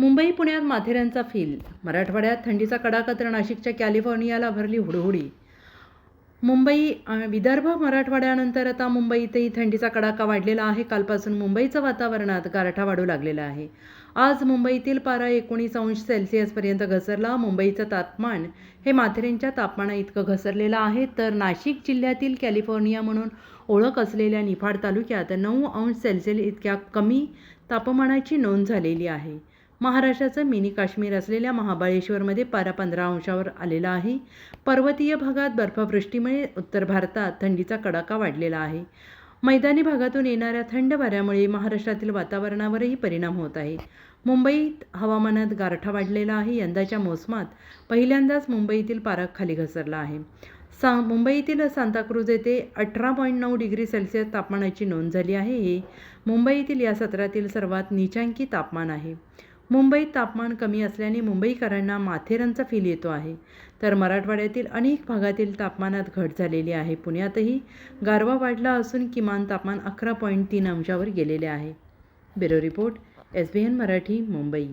मुंबई पुण्यात माथेऱ्यांचा फील मराठवाड्यात थंडीचा कडाका तर नाशिकच्या कॅलिफोर्नियाला भरली हुडहुडी. मुंबई विदर्भ मराठवाड्यानंतर आता मुंबईतही थंडीचा कडाका वाढलेला आहे. कालपासून मुंबईचं वातावरणात गारठा वाढू लागलेला आहे. आज मुंबईतील पारा एकोणीस अंश सेल्सिअसपर्यंत घसरला. मुंबईचं तापमान हे माथेऱ्यांच्या तापमाना इतकं घसरलेलं आहे. तर नाशिक जिल्ह्यातील कॅलिफोर्निया म्हणून ओळख असलेल्या निफाड तालुक्यात नऊ अंश सेल्सिअस इतक्या कमी तापमानाची नोंद झालेली आहे. महाराष्ट्राचं मिनी काश्मीर असलेल्या महाबळेश्वरमध्ये पारा पंधरा अंशावर आलेला आहे. पर्वतीय भागात बर्फवृष्टीमुळे उत्तर भारतात थंडीचा कडाका वाढलेला आहे. मैदानी भागातून येणाऱ्या थंड वाऱ्यामुळे महाराष्ट्रातील वातावरणावरही परिणाम होत आहे. मुंबईत हवामानात गारठा वाढलेला आहे. यंदाच्या मोसमात पहिल्यांदाच मुंबईतील पारा खाली घसरला आहे. सा मुंबईतील सांताक्रूज येथे अठरा पॉईंट नऊ डिग्री सेल्सिअस तापमानाची नोंद झाली आहे. हे मुंबईतील या सत्रातील सर्वात निचांकी तापमान आहे. मुंबईत तापमान कमी असल्याने मुंबईकरांना माथेरानचा फील येतो आहे. तर मराठवाड्यातील अनेक भागातील तापमानात घट झालेली आहे. पुण्यातही गारवा वाढला असून किमान तापमान अकरा पॉईंट तीन अंशावर गेलेले आहे. Bureau report S B N Marathi Mumbai.